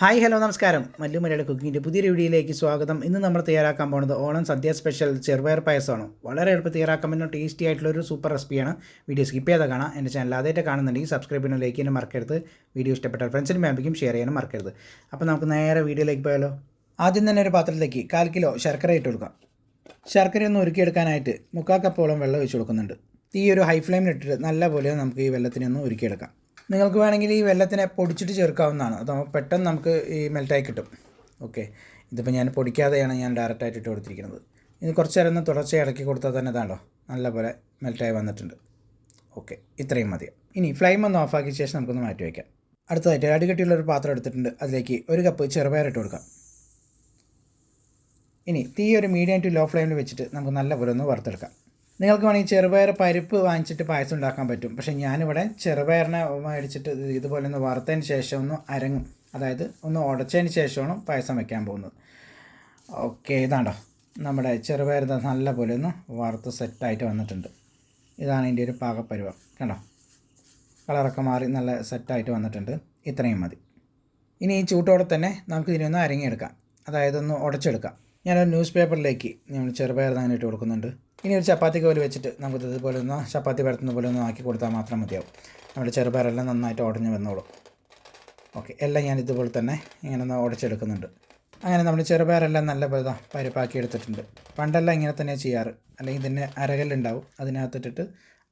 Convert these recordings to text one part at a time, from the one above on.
Hi hello നമസ്കാരം. മല്ലു മലയാള കുക്കിങ്ങിന്റെ പുതിയൊരു വീഡിയോയിലേക്ക് സ്വാഗതം. ഇന്ന് നമ്മൾ തയ്യാറാക്കാൻ പോകുന്നത് ഓണം സദ്യ സ്പെഷ്യൽ ചെറുപയർ പായസമാണ്. വളരെ എളുപ്പം തയ്യാറാക്കാൻ പറ്റുന്ന ടേസ്റ്റി ആയിട്ടുള്ള ഒരു സൂപ്പർ റെസിപ്പിയാണ്. വീഡിയോ സ്കിപ്പ് ചെയ്താൽ കാണാം. എന്റെ ചാനൽ ആദ്യമായിട്ട് കാണുന്നുണ്ടെങ്കിൽ സബ്സ്ക്രൈബ് ചെയ്യാനും ലൈക്ക് ചെയ്യാനും മറക്കരുത്. വീഡിയോ ഇഷ്ടപ്പെട്ടാൽ ഫ്രണ്ട്സിനും ഫാമിലിക്കും ഷെയർ ചെയ്യാനും മറക്കരുത്. അപ്പോൾ നമുക്ക് നേരെ വീഡിയോയിലേക്ക് പോയാലോ? ആദ്യം തന്നെ ഒരു പാത്രത്തിലേക്ക് കാൽ കിലോ ശർക്കര ഇട്ട് കൊടുക്കാം. ശർക്കര ഒന്ന് ഉരുക്കിയെടുക്കാനായിട്ട് മുക്കാൽ കപ്പോളം വെള്ളം ഒഴിച്ച് കൊടുക്കുന്നുണ്ട്. ഈ ഒരു ഹൈ ഫ്ലെയിമിലിട്ടിട്ട് നല്ലപോലെ നമുക്ക് ഈ വെള്ളത്തിനെ ഒന്ന് ഉരുക്കിയെടുക്കാം. നിങ്ങൾക്ക് വേണമെങ്കിൽ ഈ വെള്ളത്തിനെ പൊടിച്ചിട്ട് ചേർക്കാവുന്നതാണ്. അത് പെട്ടെന്ന് നമുക്ക് ഈ മെൽറ്റായി കിട്ടും. ഓക്കെ ഇതിപ്പോൾ ഞാൻ പൊടിക്കാതെയാണ് ഞാൻ ഡയറക്റ്റായിട്ട് ഇട്ട് കൊടുത്തിരിക്കുന്നത്. ഇത് കുറച്ച് നേരം ഒന്ന് തുടർച്ചയായി ഇളക്കി കൊടുത്താൽ തന്നെ താണ്ടോ നല്ലപോലെ മെൽറ്റായി വന്നിട്ടുണ്ട്. ഓക്കെ ഇത്രയും മതി. ഇനി ഫ്ലെയിം ഒന്ന് ഓഫാക്കിയ ശേഷം നമുക്കൊന്ന് മാറ്റി വയ്ക്കാം. അടുത്തതായിട്ട് അടികട്ടിയുള്ള ഒരു പാത്രം എടുത്തിട്ടുണ്ട്. അതിലേക്ക് ഒരു കപ്പ് ചെറുപയർ ഇട്ട് കൊടുക്കാം. ഇനി തീ ഒരു മീഡിയം ടു ലോ ഫ്ലെയിമിൽ വെച്ചിട്ട് നമുക്ക് നല്ലപോലെ ഒന്ന് വറുത്തെടുക്കാം. നിങ്ങൾക്ക് വേണമെങ്കിൽ ചെറുപയർ പരിപ്പ് വാങ്ങിച്ചിട്ട് പായസം ഉണ്ടാക്കാൻ പറ്റും. പക്ഷേ ഞാനിവിടെ ചെറുപയറിനെ മേടിച്ചിട്ട് ഇത് ഇതുപോലെ ഒന്ന് വറുത്തതിന് ശേഷം ഒന്ന് അരങ്ങും അതായത് ഒന്ന് ഉടച്ചതിന് ശേഷമാണ് പായസം വെക്കാൻ പോകുന്നത്. ഓക്കെ ഇതാണ്ടോ. നമ്മുടെ ചെറുപയർ നല്ല പോലെ ഒന്ന് വറുത്ത് സെറ്റായിട്ട് വന്നിട്ടുണ്ട്. ഇതാണ് ഇതിന്റെ ഒരു പാകപ്പരുവം. കണ്ടോ? കളറൊക്കെ മാറി നല്ല സെറ്റായിട്ട് വന്നിട്ടുണ്ട്. ഇത്രയും മതി. ഇനി ഈ ചൂട്ടോടെ തന്നെ നമുക്ക് ഇതിനൊന്ന് അരങ്ങിയെടുക്കാം. അതായത് ഒന്ന് ഉടച്ചെടുക്കാം. ഞാനൊരു ന്യൂസ് പേപ്പറിലേക്ക് നമ്മൾ ചെറുപയർ അങ്ങനെ ഇട്ട് കൊടുക്കുന്നുണ്ട്. ഇനി ഒരു ചപ്പാത്തി കോൽ വെച്ചിട്ട് നമുക്ക് ഇതുപോലെ ഒന്ന് ചപ്പാത്തി പരത്തുന്ന പോലെ ഒന്ന് ആക്കി കൊടുത്താൽ മാത്രം മതിയാവും. നമ്മുടെ ചെറുപയറെല്ലാം നന്നായിട്ട് ഉടഞ്ഞ് വന്നോളും. ഓക്കെ എല്ലാം ഞാൻ ഇതുപോലെ തന്നെ ഇങ്ങനെ ഒന്ന് ഉടച്ചെടുക്കുന്നുണ്ട് അങ്ങനെ നമ്മൾ ചെറുപയറെല്ലാം നല്ല പോലെ പരിപ്പാക്കി എടുത്തിട്ടുണ്ട്. പണ്ടെല്ലാം ഇങ്ങനെ തന്നെ ചെയ്യാറ്. അല്ലെങ്കിൽ ഇതിന്റെ അരകല്ലുണ്ടാവും. അതിനകത്തിട്ടിട്ട്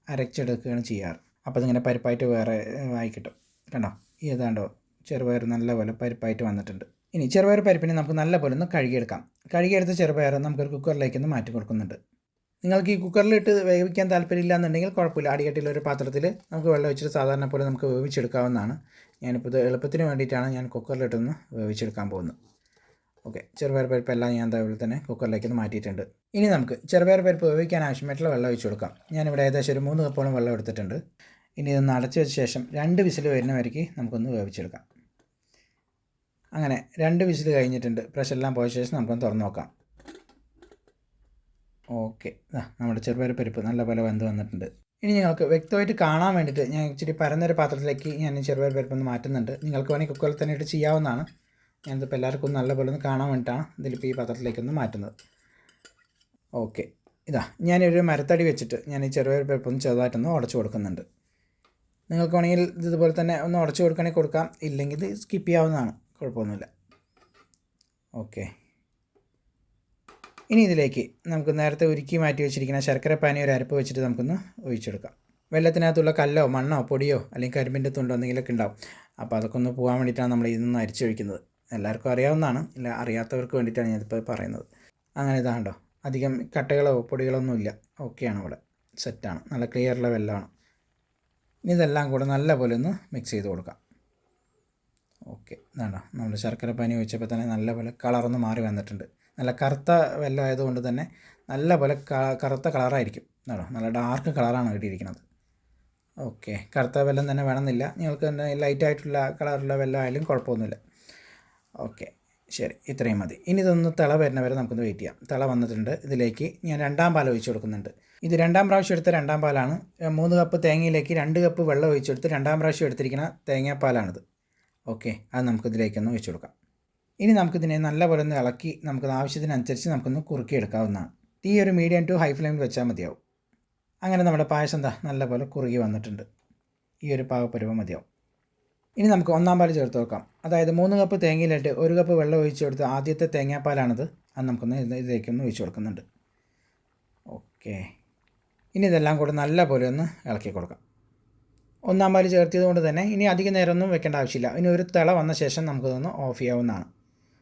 അരച്ചെടുക്കുകയാണ് ചെയ്യാറ്. അപ്പോൾ അതിങ്ങനെ പരിപ്പായിട്ട് വേറെ ആയി കിട്ടും. കണ്ടോ? ഈ ഏതാണ്ടോ ചെറുപയർ നല്ലപോലെ പരിപ്പായിട്ട് വന്നിട്ടുണ്ട്. ഇനി ചെറുപയർ പരിപ്പിനെ നമുക്ക് നല്ലപോലെ ഒന്ന് കഴുകിയെടുക്കാം. കഴുകിയെടുത്ത ചെറുപയർ നമുക്കൊരു കുക്കറിലേക്ക് ഒന്ന് മാറ്റി കൊടുക്കുന്നുണ്ട്. നിങ്ങൾക്ക് ഈ കുക്കറിലിട്ട് വേവിക്കാൻ താല്പര്യമില്ല എന്നുണ്ടെങ്കിൽ കുഴപ്പമില്ല. അടികട്ടിയുള്ള ഒരു പാത്രത്തിൽ നമുക്ക് വെള്ളം വെച്ചിട്ട് സാധാരണ പോലെ നമുക്ക് വേവിച്ചെടുക്കാവുന്നതാണ്. ഞാനിപ്പോൾ ഇത് എളുപ്പത്തിന് വേണ്ടിയിട്ടാണ് ഞാൻ കുക്കറിലിട്ടൊന്ന് വേവിച്ചെടുക്കാൻ പോകുന്നത്. ഓക്കെ ചെറുപയർ പരിപ്പ് എല്ലാം ഞാൻ അതേപോലെ തന്നെ കുക്കറിലേക്ക് മാറ്റിയിട്ടുണ്ട്. ഇനി നമുക്ക് ചെറുപയർ പരിപ്പ് വേവിക്കാൻ ആവശ്യമായിട്ടുള്ള വെള്ളം ഒഴിച്ച് കൊടുക്കാം. ഞാനിവിടെ ഏകദേശം ഒരു മൂന്ന് കപ്പോളം വെള്ളം എടുത്തിട്ടുണ്ട്. ഇനി ഇതൊന്ന് അടച്ചു വെച്ച ശേഷം രണ്ട് വിസിൽ വരുന്ന വരയ്ക്ക് നമുക്കൊന്ന് വേവിച്ചെടുക്കാം. അങ്ങനെ രണ്ട് വിസിൽ കഴിഞ്ഞിട്ടുണ്ട്. പ്രഷറെല്ലാം പോയ ശേഷം നമുക്കൊന്ന് തുറന്നു നോക്കാം. ഓക്കെ. നമ്മുടെ ചെറുപയർ പരിപ്പ് നല്ലപോലെ വെന്ത് വന്നിട്ടുണ്ട്. ഇനി നിങ്ങൾക്ക് വ്യക്തമായിട്ട് കാണാൻ വേണ്ടിയിട്ട് ഞാൻ ഇച്ചിരി പരന്നൊരു പാത്രത്തിലേക്ക് ഞാൻ ചെറുപയർ പരിപ്പ് ഒന്ന് മാറ്റുന്നുണ്ട്. നിങ്ങൾക്ക് വേണമെങ്കിൽ കുക്കറിൽ തന്നെ ഇട്ട് ചെയ്യാവുന്നതാണ്. ഞാനിതിപ്പോൾ എല്ലാവർക്കും ഒന്ന് നല്ലപോലെ ഒന്ന് കാണാൻ വേണ്ടിയിട്ടാണ് ഇതിലിപ്പോൾ ഈ പാത്രത്തിലേക്കൊന്ന് മാറ്റുന്നത്. ഓക്കെ. ഇതാ ഞാനൊരു മരത്തടി വെച്ചിട്ട് ഞാൻ ഈ ചെറുപയർ പരിപ്പ് ഒന്ന് ചെറുതായിട്ടൊന്ന് ഉടച്ചു കൊടുക്കുന്നുണ്ട്. നിങ്ങൾക്ക് വേണമെങ്കിൽ ഇതുപോലെ തന്നെ ഒന്ന് ഉടച്ചു കൊടുക്കണമെങ്കിൽ കൊടുക്കാം. ഇല്ലെങ്കിൽ സ്കിപ്പ് ചെയ്യാവുന്നതാണ്. കുഴപ്പമൊന്നുമില്ല. ഓക്കെ. ഇനി ഇതിലേക്ക് നമുക്ക് നേരത്തെ ഉരുക്കി മാറ്റി വെച്ചിരിക്കുന്ന ശർക്കര പാനി ഒരു അരപ്പ് വെച്ചിട്ട് നമുക്കൊന്ന് ഒഴിച്ചെടുക്കാം. വെള്ളത്തിനകത്തുള്ള കല്ലോ മണ്ണോ പൊടിയോ അല്ലെങ്കിൽ കരിമ്പിന്റെ തുണ്ടോ എന്തെങ്കിലുമൊക്കെ ഉണ്ടാവും. അപ്പോൾ അതൊക്കെ ഒന്ന് പോകാൻ വേണ്ടിയിട്ടാണ് നമ്മൾ ഇതൊന്ന് അരിച്ചൊഴിക്കുന്നത് എല്ലാവർക്കും അറിയാവുന്നതാണ്. ഇല്ല അറിയാത്തവർക്ക് വേണ്ടിയിട്ടാണ് ഞാനിപ്പോൾ പറയുന്നത്. അങ്ങനെ ഇതാണ്ടോ അധികം കട്ടകളോ പൊടികളോ ഒന്നുമില്ല ഓക്കെയാണ് ഇവിടെ. സെറ്റാണ് നല്ല ക്ലിയറുള്ള വെള്ളമാണ്. ഇനി ഇതെല്ലാം കൂടെ നല്ലപോലെ ഒന്ന് മിക്സ് ചെയ്ത് കൊടുക്കാം. ഓക്കെ. വേണ്ട നമ്മൾ ശർക്കര പനി ഒഴിച്ചപ്പോൾ തന്നെ നല്ലപോലെ കളറൊന്ന് മാറി വന്നിട്ടുണ്ട്. നല്ല കറുത്ത വെല്ലം ആയതുകൊണ്ട് തന്നെ നല്ലപോലെ കറുത്ത കളറായിരിക്കും വേണോ നല്ല ഡാർക്ക് കളറാണ് കിട്ടിയിരിക്കുന്നത്. ഓക്കെ. കറുത്ത വെല്ലം തന്നെ വേണമെന്നില്ല. നിങ്ങൾക്ക് തന്നെ ലൈറ്റ് ആയിട്ടുള്ള കളറുള്ള വെല്ലം ആയാലും കുഴപ്പമൊന്നുമില്ല. ഓക്കെ. ശരി. ഇത്രയും മതി. ഇനി ഇതൊന്ന് തിള വരുന്ന വരെ നമുക്കൊന്ന് വെയിറ്റ് ചെയ്യാം. തിള വന്നിട്ടുണ്ട്. ഇതിലേക്ക് ഞാൻ രണ്ടാം പാൽ ഒഴിച്ച് കൊടുക്കുന്നുണ്ട്. ഇത് രണ്ടാം പ്രാവശ്യം എടുത്ത രണ്ടാം പാലാണ്. മൂന്ന് കപ്പ് തേങ്ങയിലേക്ക് രണ്ട് കപ്പ് വെള്ളം ഒഴിച്ചെടുത്ത് രണ്ടാം പ്രാവശ്യം എടുത്തിരിക്കുന്ന തേങ്ങാപ്പാലാണിത്. ഓക്കെ അത് നമുക്കിതിലേക്കൊന്ന് ഒഴിച്ചു കൊടുക്കാം. ഇനി നമുക്കിതിനെ നല്ലപോലെ ഒന്ന് ഇളക്കി നമുക്ക് ആവശ്യത്തിനനുസരിച്ച് നമുക്കൊന്ന് കുറുക്കിയെടുക്കാവുന്നതാണ്. തീ ഒരു മീഡിയം ടു ഹൈ ഫ്ലെയിമിൽ വെച്ചാൽ മതിയാവും. അങ്ങനെ നമ്മുടെ പായസം എന്താ നല്ലപോലെ കുറുകി വന്നിട്ടുണ്ട്. ഈ ഒരു പാകപ്പരുവം മതിയാവും. ഇനി നമുക്ക് ഒന്നാം പാൽ ചേർത്ത് നോക്കാം. അതായത് മൂന്ന് കപ്പ് തേങ്ങയിലിട്ട് ഒരു കപ്പ് വെള്ളം ഒഴിച്ച് കൊടുത്ത് ആദ്യത്തെ തേങ്ങാപ്പാലാണിത്. അത് നമുക്കൊന്ന് ഇത് ഇതിലേക്കൊന്ന് ഒഴിച്ച് കൊടുക്കുന്നുണ്ട്. ഓക്കെ. ഇനി ഇതെല്ലാം കൂടെ നല്ലപോലെ ഒന്ന് ഇളക്കി കൊടുക്കാം. ഒന്നാം പാൽ ചേർത്തിയത് കൊണ്ട് തന്നെ ഇനി അധിക നേരമൊന്നും വെക്കേണ്ട ആവശ്യമില്ല. ഇനി ഒരു തിള വന്ന ശേഷം നമുക്കിതൊന്ന് ഓഫ് ചെയ്യാവുന്നതാണ്.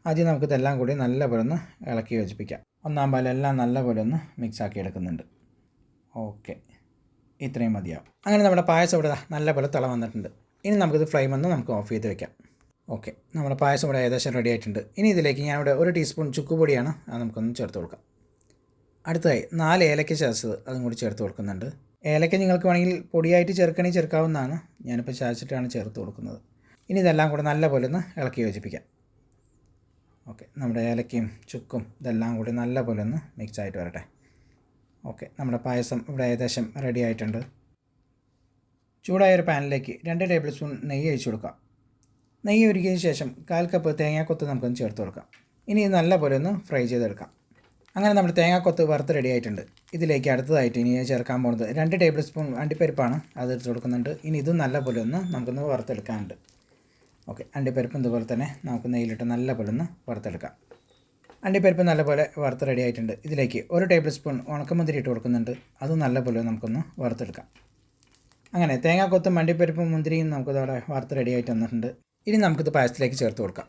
ആദ്യം നമുക്ക് നമുക്കിതെല്ലാം കൂടി നല്ലപോലെ ഒന്ന് ഇളക്കി യോജിപ്പിക്കാം. ഒന്നാം പാലെല്ലാം നല്ലപോലെ ഒന്ന് മിക്സാക്കി എടുക്കുന്നുണ്ട്. ഓക്കെ ഇത്രയും മതിയാവും. അങ്ങനെ നമ്മുടെ പായസം ഇവിടെ നല്ല നല്ലപോലെ തിള വന്നിട്ടുണ്ട്. ഇനി നമുക്കിത് ഫ്ലെയിം ഒന്ന് നമുക്ക് ഓഫ് ചെയ്ത് വെക്കാം. ഓക്കെ നമ്മുടെ പായസം ഇവിടെ ഏകദേശം റെഡി ആയിട്ടുണ്ട്. ഇനി ഇതിലേക്ക് ഞാൻ ഇവിടെ ഒരു ടീസ്പൂൺ ചുക്കുപൊടിയാണ് അത് നമുക്കൊന്ന് ചേർത്ത് കൊടുക്കാം. അടുത്തതായി നാല് ഏലക്ക ചേർത്തത് അതും കൂടി ചേർത്ത് കൊടുക്കുന്നുണ്ട്. ഏലക്ക നിങ്ങൾക്ക് വേണമെങ്കിൽ പൊടിയായിട്ട് ചേർക്കണേ ചേർക്കാവുന്നതാണ് ഞാനിപ്പോൾ ചാച്ചിട്ടാണ് ചേർത്ത് കൊടുക്കുന്നത്. ഇനി ഇതെല്ലാം കൂടെ നല്ല പോലെ ഒന്ന് ഇളക്കി യോജിപ്പിക്കാം. ഓക്കെ നമ്മുടെ ഏലക്കയും ചുക്കും ഇതെല്ലാം കൂടി നല്ല പോലെ ഒന്ന് മിക്സ് ആയിട്ട് വരട്ടെ. ഓക്കെ നമ്മുടെ പായസം ഇവിടെ ഏകദേശം റെഡി ആയിട്ടുണ്ട്. ചൂടായ ഒരു പാനിലേക്ക് രണ്ട് ടേബിൾ സ്പൂൺ നെയ്യ് ഒഴിച്ചു കൊടുക്കാം. നെയ്യ് ഒരുക്കിയതിന് ശേഷം കാൽ കപ്പ് തേങ്ങാക്കൊത്ത് നമുക്കൊന്ന് ചേർത്ത് കൊടുക്കാം. ഇനി ഇത് നല്ലപോലെ ഒന്ന് ഫ്രൈ ചെയ്തെടുക്കാം. അങ്ങനെ നമ്മുടെ തേങ്ങാക്കൊത്ത് വറുത്ത് റെഡി ആയിട്ടുണ്ട്. ഇതിലേക്ക് അടുത്തതായിട്ട് ഇനി ചേർക്കാൻ പോകുന്നത് രണ്ട് ടേബിൾ സ്പൂൺ അണ്ടിപ്പരിപ്പാണ് അത് എടുത്ത് കൊടുക്കുന്നുണ്ട്. ഇനി ഇതും നല്ലപോലെ ഒന്ന് നമുക്കൊന്ന് വറുത്തെടുക്കാനുണ്ട്. ഓക്കെ അണ്ടിപ്പരിപ്പ് ഇതുപോലെ തന്നെ നമുക്ക് നെയ്യിലിട്ട് നല്ലപോലെ ഒന്ന് വറുത്തെടുക്കാം. അണ്ടിപ്പരിപ്പ് നല്ലപോലെ വറുത്ത് റെഡി ആയിട്ടുണ്ട്. ഇതിലേക്ക് ഒരു ടേബിൾ സ്പൂൺ ഉണക്കമുന്തിരി ഇട്ട് കൊടുക്കുന്നുണ്ട്. അത് നല്ലപോലെ നമുക്കൊന്ന് വറുത്തെടുക്കാം. അങ്ങനെ തേങ്ങാക്കൊത്തും അണ്ടിപ്പരിപ്പും മുന്തിരിയും നമുക്കിതവിടെ വറുത്ത് റെഡി ആയിട്ട് വന്നിട്ടുണ്ട്. ഇനി നമുക്കിത് പായസത്തിലേക്ക് ചേർത്ത് കൊടുക്കാം.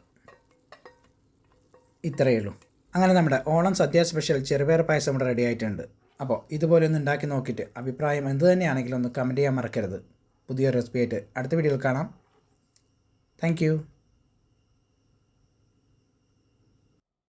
ഇത്രയേ ഉള്ളൂ. അങ്ങനെ നമ്മുടെ ഓണം സദ്യ സ്പെഷ്യൽ ചെറുപയർ പായസം ഇവിടെ റെഡി ആയിട്ടുണ്ട്. അപ്പോൾ ഇതുപോലെ ഒന്ന് ഉണ്ടാക്കി നോക്കിയിട്ട് അഭിപ്രായം എന്ത് തന്നെയാണെങ്കിലും ഒന്ന് കമന്റ് ചെയ്യാൻ മറക്കരുത്. പുതിയ റെസിപ്പി ആയിട്ട് അടുത്ത വീഡിയോയിൽ കാണാം. താങ്ക്